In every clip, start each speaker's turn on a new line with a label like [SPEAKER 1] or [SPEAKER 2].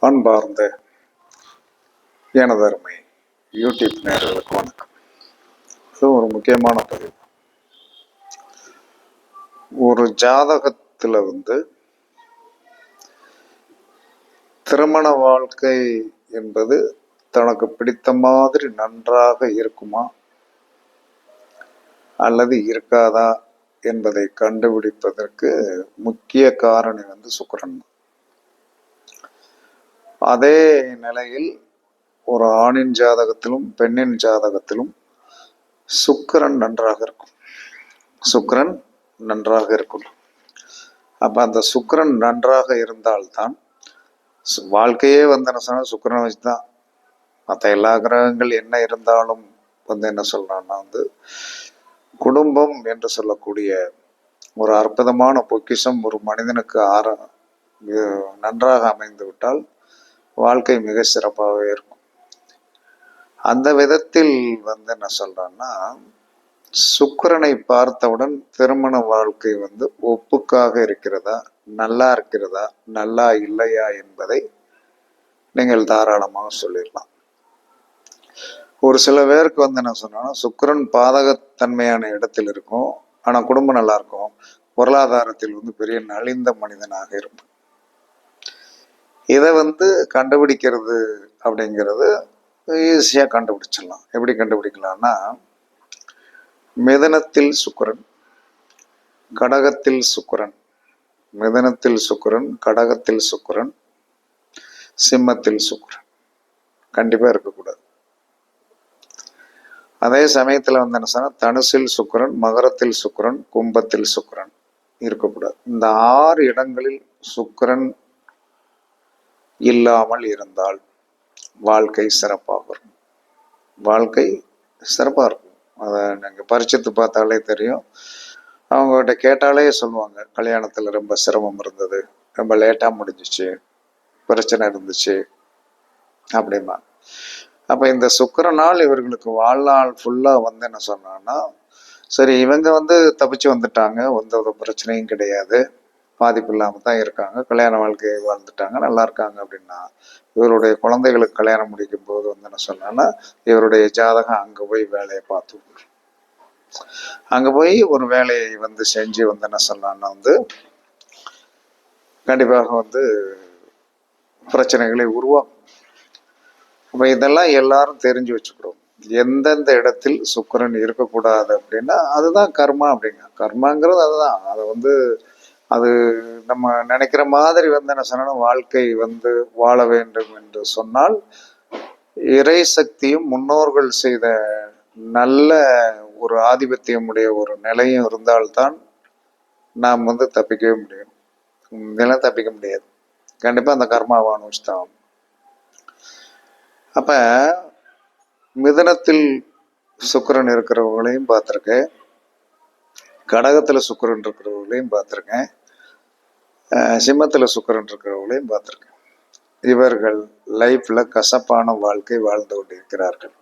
[SPEAKER 1] அன்பார்ந்த எனதருமை யூடியூப் நேயர்களுக்கு வணக்கம். இது ஒரு முக்கியமான பதிவு. ஒரு ஜாதகத்தில் வந்து திருமண வாழ்க்கை என்பது தனக்கு பிடித்த மாதிரி நன்றாக இருக்குமா? அல்லது இருக்காதா? என்பதை கண்டுபிடிப்பதற்கு முக்கிய காரணி வந்து சுக்கரன் தான். அதே நிலையில் ஒரு ஆணின் ஜாதகத்திலும் பெண்ணின் ஜாதகத்திலும் சுக்கரன் நன்றாக இருக்கும். சுக்கரன் நன்றாக இருக்கும். அப்ப அந்த சுக்கரன் நன்றாக இருந்தால்தான் வாழ்க்கையே வந்து என்ன சொன்னா சுக்கிரனை வச்சு தான் மற்ற எல்லா கிரகங்கள் என்ன இருந்தாலும் வந்து என்ன சொல்றான்னா வந்து குடும்பம் என்று சொல்லக்கூடிய ஒரு அற்புதமான பொக்கிஷம் ஒரு மனிதனுக்கு ஆர நன்றாக அமைந்து விட்டால் வாழ்க்கை மிக சிறப்பாகவே இருக்கும். அந்த விதத்தில் வந்து என்ன சொல்கிறேன்னா சுக்கரனை பார்த்தவுடன் திருமண வாழ்க்கை வந்து ஒப்புக்காக இருக்கிறதா நல்லா இருக்கிறதா நல்லா இல்லையா என்பதை நீங்கள் தாராளமாக சொல்லிடலாம். ஒரு சில பேருக்கு வந்து என்ன சொன்னா சுக்கரன் பாதகத்தன்மையான இடத்தில் இருக்கும் ஆனால் குடும்பம் நல்லா இருக்கும் பொருளாதாரத்தில் வந்து பெரிய நலிந்த மனிதனாக இருக்கும் இதை வந்து கண்டுபிடிக்கிறது அப்படிங்கிறது ஈஸியாக கண்டுபிடிச்சிடலாம். எப்படி கண்டுபிடிக்கலாம்னா மிதனத்தில் சுக்கரன் கடகத்தில் சுக்கிரன் மிதனத்தில் சுக்கரன் கடகத்தில் சுக்கரன் சிம்மத்தில் சுக்கரன். கண்டிப்பாக இருக்கக்கூடாது. அதே சமயத்தில் வந்து என்ன சொன்னால் தனுசில் சுக்கிரன் மகரத்தில் சுக்கரன் கும்பத்தில் சுக்கிரன் இருக்கக்கூடாது. இந்த ஆறு இடங்களில் சுக்கிரன் இல்லாமல் இருந்தால் வாழ்க்கை சிறப்பாக இருக்கும் வாழ்க்கை சிறப்பாக இருக்கும். அதை நீங்கள் பரிச்சத்து பார்த்தாலே தெரியும். அவங்ககிட்ட கேட்டாலே சொல்லுவாங்க கல்யாணத்தில் ரொம்ப சிரமம் இருந்தது. ரொம்ப லேட்டாக முடிஞ்சிச்சு. பிரச்சனை இருந்துச்சு. அப்படிமா அப்போ இந்த சுக்கிரனால் இவர்களுக்கு வாழ்நாள் ஃபுல்லாக வந்து என்ன சொன்னான்னா சரி இவங்க வந்து தப்பிச்சு வந்துட்டாங்க. எந்த ஒரு பிரச்சனையும் கிடையாது. பாதிப்பு இல்லாமல் தான் இருக்காங்க. கல்யாண வாழ்க்கையை வாழ்ந்துட்டாங்க. நல்லா இருக்காங்க அப்படின்னா இவருடைய குழந்தைகளுக்கு கல்யாணம் முடிக்கும் போது வந்து என்ன சொன்னேன்னா இவருடைய ஜாதகம் அங்கே போய் வேலையை பார்த்து அங்கே போய் ஒரு வேலையை வந்து செஞ்சு வந்து என்ன சொன்னான்னா வந்து கண்டிப்பாக வந்து பிரச்சனைகளை உருவாக்கும். அப்போ இதெல்லாம் எல்லாரும் தெரிஞ்சு வச்சுக்கிறோம். எந்தெந்த இடத்தில் சுக்கிரன் இருக்கக்கூடாது அப்படின்னா அதுதான் கர்மா அப்படிங்க. கர்மாங்கிறது அதுதான். அதை வந்து அது நம்ம நினைக்கிற மாதிரி வந்து என்ன சொன்னா வாழ்க்கை வந்து வாழ வேண்டும் என்று சொன்னால் இறை சக்தியும் முன்னோர்கள் செய்த நல்ல ஒரு ஆதிபத்தியம் உடைய ஒரு நிலையும் இருந்தால்தான் நாம் வந்து தப்பிக்கவே முடியும். இதெல்லாம் தப்பிக்க முடியாது. கண்டிப்பாக அந்த கர்மாவை அனுபவிச்சுதான் அப்போ மிதனத்தில் சுக்கரன் இருக்கிறவங்களையும் பார்த்துருக்கேன். கடகத்தில் சுக்கரன் இருக்கிறவங்களையும் பார்த்துருக்கேன். சிம்மத்தில் சிம்மத்துல இருக்கிறவர்களையும் இருக்கிறவங்களையும் பார்த்துருக்கேன். இவர்கள் லைஃப்ல கசப்பான வாழ்க்கை வாழ்ந்து கொண்டிருக்கிறார்கள்.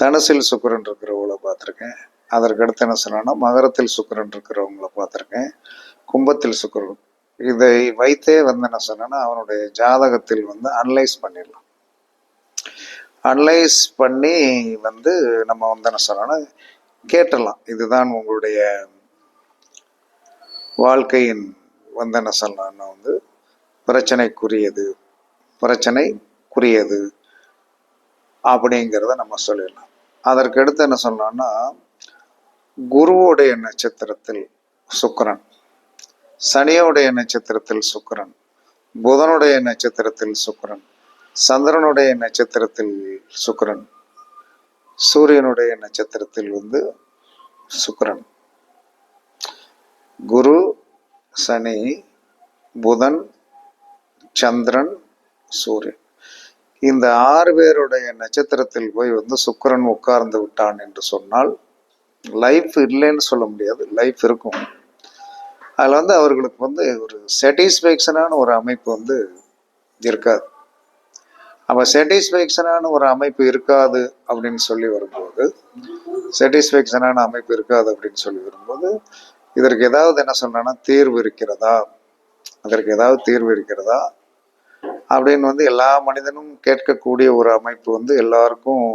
[SPEAKER 1] தனுசில் சுக்கரன் இருக்கிறவங்கள பார்த்துருக்கேன். அதற்கடுத்து என்ன சொன்னால் மகரத்தில் சுக்கரன் இருக்கிறவங்கள பார்த்துருக்கேன். கும்பத்தில் சுக்கரன். இதை வைத்தே வந்து என்ன சொன்னேன்னா அவனுடைய ஜாதகத்தில் வந்து அனலைஸ் பண்ணிடலாம். அனலைஸ் பண்ணி வந்து நம்ம வந்து என்ன சொன்னோன்னா கேட்டலாம். இதுதான் உங்களுடைய வாழ்க்கையின் வந்து என்ன சொல்லலாம்னா வந்து பிரச்சனைக்குரியது பிரச்சனைக்குரியது அப்படிங்கிறத நம்ம சொல்லிடலாம். அதற்கு அடுத்து என்ன சொல்லலாம்னா குருவுடைய நட்சத்திரத்தில் சுக்கரன் சனியோடைய நட்சத்திரத்தில் சுக்கரன் புதனுடைய நட்சத்திரத்தில் சுக்கரன் சந்திரனுடைய நட்சத்திரத்தில் சுக்கரன் சூரியனுடைய நட்சத்திரத்தில் வந்து சுக்கரன். குரு சனி புதன் சந்திரன் சூரியன். இந்த ஆறு பேருடைய நட்சத்திரத்தில் போய் வந்து சுக்கரன் உட்கார்ந்து விட்டான் என்று சொன்னால் லைஃப் இல்லைன்னு சொல்ல முடியாது லைஃப் இருக்கும். அதில் வந்து அவர்களுக்கு வந்து ஒரு சாட்டிஸ்ஃபேக்ஷனான ஒரு அமைப்பு வந்து இருக்காது. அப்போ சாட்டிஸ்ஃபேக்ஷனான ஒரு அமைப்பு இருக்காது அப்படின்னு சொல்லி வரும்போது சாட்டிஸ்ஃபேக்ஷனான அமைப்பு இருக்காது அப்படின்னு சொல்லி வரும்போது இதற்கு ஏதாவது என்ன சொன்னா தீர்வு இருக்கிறதா? அதற்கு ஏதாவது தீர்வு இருக்கிறதா? அப்படின்னு வந்து எல்லா மனிதனும் கேட்கக்கூடிய ஒரு அமைப்பு வந்து எல்லாருக்கும்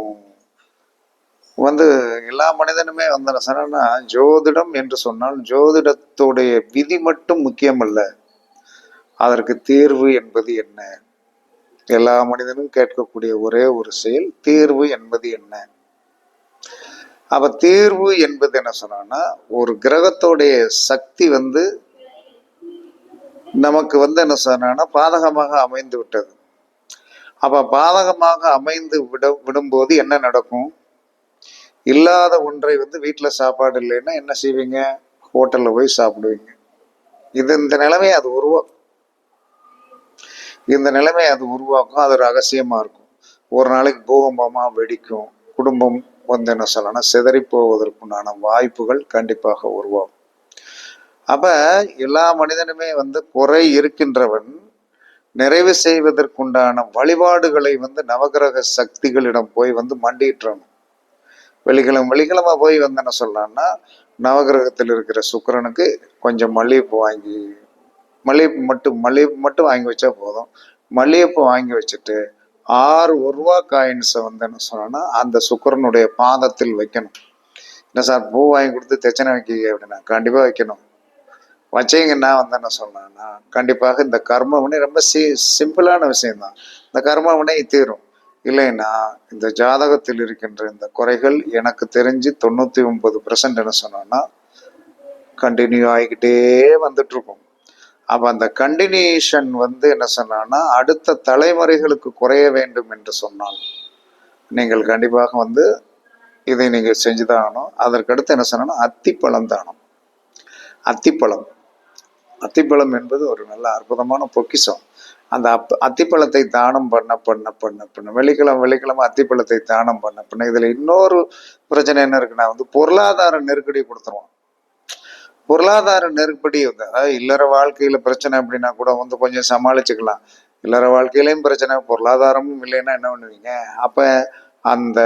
[SPEAKER 1] வந்து எல்லா மனிதனுமே வந்து என்ன சொன்னா ஜோதிடம் என்று சொன்னால் ஜோதிடத்துடைய விதி மட்டும் முக்கியமல்ல. அதற்கு தீர்வு என்பது என்ன? எல்லா மனிதனும் கேட்கக்கூடிய ஒரே ஒரு செயல் தீர்வு என்பது என்ன? அப்ப தீர்வு என்பது என்ன சொன்னா ஒரு கிரகத்தோடைய சக்தி வந்து நமக்கு வந்து என்ன சொன்னா பாதகமாக அமைந்து விட்டது. அப்ப பாதகமாக அமைந்து விட விடும்போது என்ன நடக்கும்? இல்லாத ஒன்றை வந்து வீட்டில் சாப்பாடு இல்லைன்னா என்ன செய்வீங்க? ஹோட்டலில் போய் சாப்பிடுவீங்க. இது இந்த நிலைமையை அது உருவாக்கும் இந்த நிலைமை அது உருவாக்கும் அது ரகசியமாக இருக்கும். ஒரு நாளைக்கு பூகம்பமாக வெடிக்கும் குடும்பம் வந்து என்ன சொல்லணும் சிதறி போவதற்குண்டான வாய்ப்புகள் கண்டிப்பாக உருவாகும். அப்போ எல்லா மனிதனுமே வந்து குறை இருக்கின்றவன் நிறைவு செய்வதற்குண்டான வழிபாடுகளை வந்து நவகிரக சக்திகளிடம் போய் வந்து மண்டிட்டுறணும் வெள்ளிக்கிழமை வெள்ளிக்கிழமை போய் வந்து என்ன சொல்லலாம்னா நவகிரகத்தில் இருக்கிற சுக்கரனுக்கு கொஞ்சம் மல்லிகைப்பூ வாங்கி மல்லிகைப்பூ மட்டும் மல்லிகைப்பூ மட்டும் வாங்கி வச்சா போதும். மல்லிகைப்பூ வாங்கி வச்சுட்டு ஆறு ஒரு ரூபா காயின்ஸை வந்து என்ன சொல்லணும்னா அந்த சுக்கரனுடைய பாதத்தில் வைக்கணும். என்ன சார் பூ வாங்கி கொடுத்து தச்சனை வைக்க அப்படின்னா கண்டிப்பாக வைக்கணும். வச்சீங்கன்னா வந்து என்ன சொல்லணும்னா கண்டிப்பாக இந்த கர்ம வினை ரொம்ப சி சிம்பிளான விஷயம்தான். இந்த கர்ம வினை தீரும். இல்லைன்னா இந்த ஜாதகத்தில் இருக்கின்ற இந்த குறைகள் எனக்கு தெரிஞ்சு தொண்ணூற்றி ஒன்பது பர்சன்ட் என்ன சொன்னோன்னா கண்டினியூ ஆகிக்கிட்டே வந்துட்டு இருக்கும் அப்போ அந்த கண்டினியூஷன் வந்து என்ன சொன்னான்னா அடுத்த தலைமுறைகளுக்கு குறைய வேண்டும் என்று சொன்னால் நீங்கள் கண்டிப்பாக வந்து இதை நீங்கள் செஞ்சு தான் ஆகணும். அதற்கடுத்து என்ன சொன்னா அத்திப்பழம் தானம். அத்திப்பழம். அத்திப்பழம் என்பது ஒரு நல்ல அற்புதமான பொக்கிஷம். அந்த அப் அத்திப்பழத்தை தானம் பண்ண பண்ண பண்ண பண்ண. வெள்ளிக்கிழமை வெள்ளிக்கிழமை அத்திப்பழத்தை தானம் பண்ண பண்ண. இதில் இன்னொரு பிரச்சனை என்ன இருக்குன்னா வந்து பொருளாதார நெருக்கடி கொடுத்துருவோம் பொருளாதார நெருக்கடி வந்து அதாவது இல்லற வாழ்க்கையில பிரச்சனை அப்படின்னா கூட வந்து கொஞ்சம் சமாளிச்சுக்கலாம். இல்லற வாழ்க்கையிலையும் பிரச்சனை பொருளாதாரமும் இல்லைன்னா என்ன பண்ணுவீங்க? அப்ப அந்த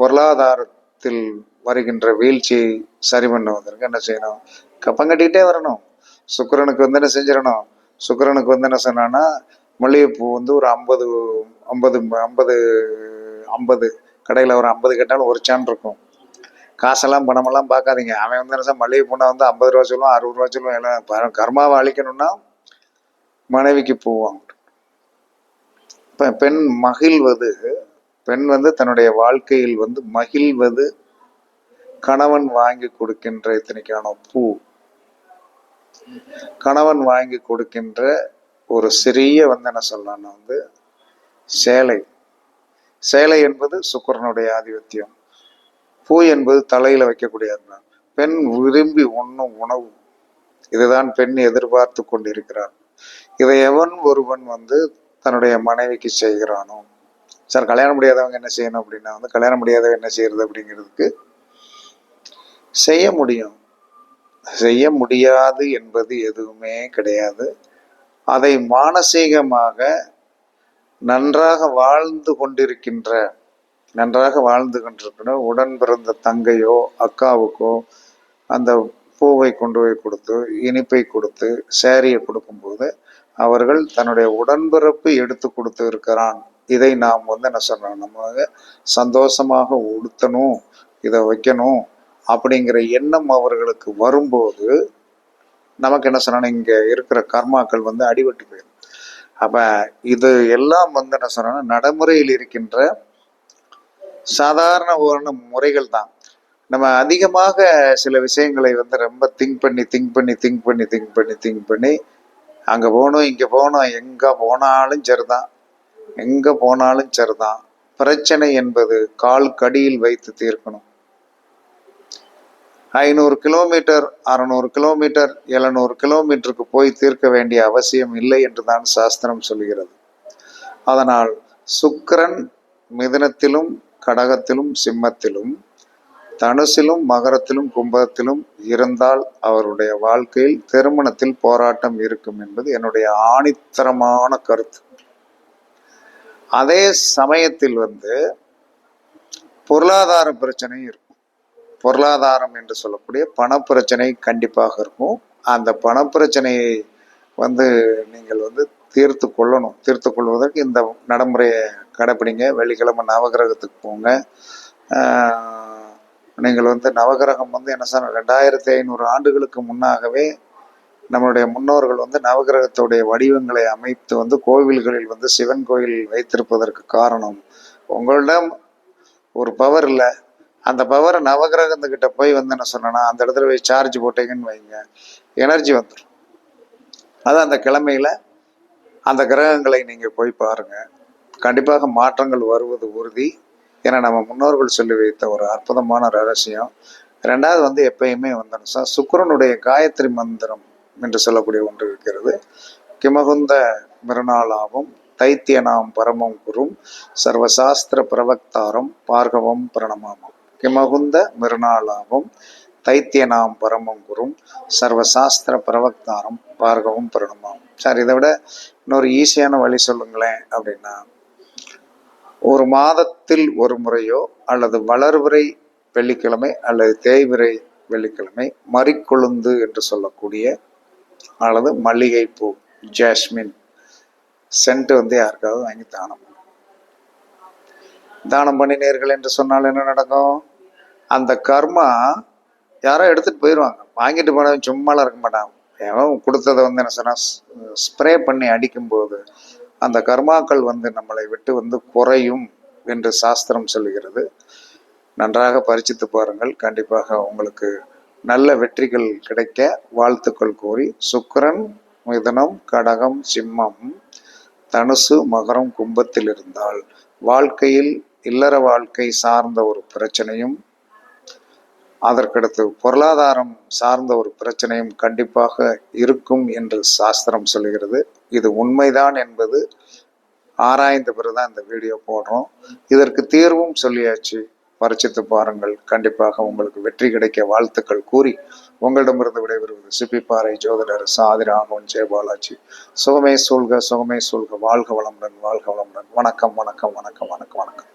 [SPEAKER 1] பொருளாதாரத்தில் வருகின்ற வீழ்ச்சியை சரி பண்ணுவதற்கு என்ன செய்யணும்? கப்பம் கட்டிக்கிட்டே வரணும். சுக்கரனுக்கு வந்து என்ன செஞ்சிடணும்? சுக்கிரனுக்கு வந்து என்ன சொன்னான்னா மல்லிகைப்பூ வந்து ஒரு ஐம்பது ஐம்பது ஐம்பது ஐம்பது கடையில் ஒரு ஐம்பது கேட்டாலும் ஒரு சான் இருக்கும். காசெல்லாம் பணமெல்லாம் பார்க்காதீங்க. அவன் வந்து என்ன மளிகை பூனை வந்து ஐம்பது ரூபா சொல்லுவான் அறுபது ரூபா சொல்லுவான் எல்லாம் கர்மாவை அழிக்கணும்னா மனைவிக்கு போவாங்க இப்போ பெண் மகிழ்வது பெண் வந்து தன்னுடைய வாழ்க்கையில் வந்து மகிழ்வது கணவன் வாங்கி கொடுக்கின்ற இத்தனைக்கான பூ. கணவன் வாங்கி கொடுக்கின்ற ஒரு சிறிய வந்து என்ன சொல்லலாம்னா வந்து சேலை. சேலை என்பது சுக்கரனுடைய ஆதிபத்தியம். பூ என்பது தலையில வைக்கக்கூடியது பெண் விரும்பி உண்ணும் உணவு. இதுதான் பெண் எதிர்பார்த்து கொண்டிருக்கிறார் இதை எவன் ஒருவன் வந்து தன்னுடைய மனைவிக்கு செய்கிறானோ? சார் கல்யாணம் முடியாதவங்க என்ன செய்யணும் அப்படின்னா வந்து கல்யாணம் முடியாதவங்க என்ன செய்யறது அப்படிங்கிறதுக்கு செய்ய முடியும். செய்ய முடியாது என்பது எதுவுமே கிடையாது. அதை மானசீகமாக நன்றாக வாழ்ந்து கொண்டிருக்கின்ற நன்றாக வாழ்ந்து கொண்டிருக்கணும் உடன் பிறந்த தங்கையோ அக்காவுக்கோ அந்த பூவை கொண்டு போய் கொடுத்து இனிப்பை கொடுத்து சேரியை கொடுக்கும்போது அவர்கள் தன்னுடைய உடன்பிறப்பு எடுத்து கொடுத்து இருக்கிறான். இதை நாம் வந்து என்ன சொல்றோம்? நம்ம சந்தோஷமாக உடுத்தணும் இதை வைக்கணும் அப்படிங்கிற எண்ணம் அவர்களுக்கு வரும்போது நமக்கு என்ன சொன்னா இங்க இருக்கிற கர்மாக்கள் வந்து அடிபட்டு போயிடும். அப்ப இது எல்லாம் வந்து என்ன சொன்னா நடைமுறையில் இருக்கின்ற சாதாரண ஒரு முறைகள் தான். நம்ம அதிகமாக சில விஷயங்களை வந்து ரொம்ப திங்க் பண்ணி திங்க் பண்ணி திங்க் பண்ணி திங்க் பண்ணி திங்க் பண்ணி அங்கே போகணும் இங்கே போகணும் எங்கே போனாலும் சரிதான். எங்கே போனாலும் சரிதான். பிரச்சனை என்பது கால் கடியில் வைத்து தீர்க்கணும். ஐநூறு கிலோமீட்டர் அறநூறு கிலோமீட்டர் எழுநூறு கிலோமீட்டருக்கு போய் தீர்க்க வேண்டிய அவசியம் இல்லை என்று தான் சாஸ்திரம் சொல்கிறது. அதனால் சுக்கரன் மிதனத்திலும் கடகத்திலும் சிம்மத்திலும் தனுசிலும் மகரத்திலும் கும்பத்திலும் இருந்தால் அவருடைய வாழ்க்கையில் திருமணத்தில் போராட்டம் இருக்கும் என்பது என்னுடைய ஆணித்தரமான கருத்து. அதே சமயத்தில் வந்து பொருளாதார பிரச்சனை இருக்கும். பொருளாதாரம் என்று சொல்லக்கூடிய பணப்பிரச்சனை கண்டிப்பாக இருக்கும். அந்த பணப்பிரச்சனையை வந்து நீங்கள் வந்து தீர்த்து கொள்ளணும். தீர்த்து கொள்வதற்கு இந்த நடைமுறையை கடைப்பிடிங்க வெள்ளிக்கிழமை நவகிரகத்துக்கு போங்க. நீங்கள் வந்து நவகிரகம் வந்து என்ன சொன்ன ரெண்டாயிரத்தி ஐநூறு ஆண்டுகளுக்கு முன்னாகவே நம்மளுடைய முன்னோர்கள் வந்து நவகிரகத்துடைய வடிவங்களை அமைத்து வந்து கோவில்களில் வந்து சிவன் கோயில் வைத்திருப்பதற்கு காரணம். உங்களிடம் ஒரு பவர் இல்லை. அந்த பவர் நவகிரகத்துக்கிட்ட போய் வந்து என்ன சொன்னேன்னா அந்த இடத்துல போய் சார்ஜ் போட்டீங்கன்னு வைங்க. எனர்ஜி வந்துடும் அது அந்த கிழமையில அந்த கிரகங்களை நீங்கள் போய் பாருங்க. கண்டிப்பாக மாற்றங்கள் வருவது உறுதி. ஏன்னா நம்ம முன்னோர்கள் சொல்லி வைத்த ஒரு அற்புதமான ரகசியம். ரெண்டாவது வந்து எப்பயுமே வந்து சார் சுக்கிரனுடைய காயத்ரி மந்திரம் என்று சொல்லக்கூடிய ஒன்று இருக்கிறது. கிமகுந்த மிருணாளாவும் தைத்தியனாம் பரமம் குரும் சர்வசாஸ்திர பிரவக்தாரம் பார்கவம் பிரணமாமம். கிமகுந்த மிருணாளாவும் தைத்தியனாம் பரமம் குரும் சர்வசாஸ்திர பிரவக்தாரம் பார்கவும் பிரணமாமம். சார் இதை விட இன்னொரு ஈஸியான வழி சொல்லுங்களேன் அப்படின்னா ஒரு மாதத்தில் ஒரு முறையோ அல்லது வளர்விரை வெள்ளிக்கிழமை அல்லது தேய்விரை வெள்ளிக்கிழமை மறிக்கொழுந்து என்று சொல்லக்கூடிய அல்லது மல்லிகைப்பூ ஜாஸ்மின் சென்ட் வந்து யாருக்காவது வாங்கி தானம் தானம் பண்ணினீர்கள் என்று சொன்னால் என்ன நடக்கும்? அந்த கர்மா யாரோ எடுத்துட்டு போயிடுவாங்க வாங்கிட்டு போனவன் சும்மாலாம் இருக்க மாட்டான். எவன் கொடுத்ததை வந்து என்ன சொன்னா ஸ்ப்ரே பண்ணி அடிக்கும்போது அந்த கர்மாக்கள் வந்து நம்மளை விட்டு வந்து குறையும் என்று சாஸ்திரம் சொல்கிறது நன்றாக பரிசித்து பாருங்கள். கண்டிப்பாக உங்களுக்கு நல்ல வெற்றிகள் கிடைக்க வாழ்த்துக்கள் கூறி சுக்கரன் மிதனம் கடகம் சிம்மம் தனுசு மகரம் கும்பத்தில் இருந்தால் வாழ்க்கையில் இல்லற வாழ்க்கை சார்ந்த ஒரு பிரச்சனையும் அதற்கடுத்து பொருளாதாரம் சார்ந்த ஒரு பிரச்சனையும் கண்டிப்பாக இருக்கும் என்று சாஸ்திரம் சொல்கிறது. இது உண்மைதான் என்பது ஆராய்ந்த பிறகுதான் இந்த வீடியோ போடுறோம். இதற்கு தீர்வும் சொல்லியாச்சு. பரிச்சித்து பாருங்கள். கண்டிப்பாக உங்களுக்கு வெற்றி கிடைக்க வாழ்த்துக்கள் கூறி உங்களிடமிருந்து விடைபெறுவது சிப்பிப்பாறை ஜோதிடர் சாதி ராகவன் ஜெயபாலாஜி சுகமே சூழ்க சுகமே சூழ்க. வாழ்க வளமுடன் வாழ்க வளமுடன். வணக்கம் வணக்கம் வணக்கம் வணக்கம் வணக்கம்.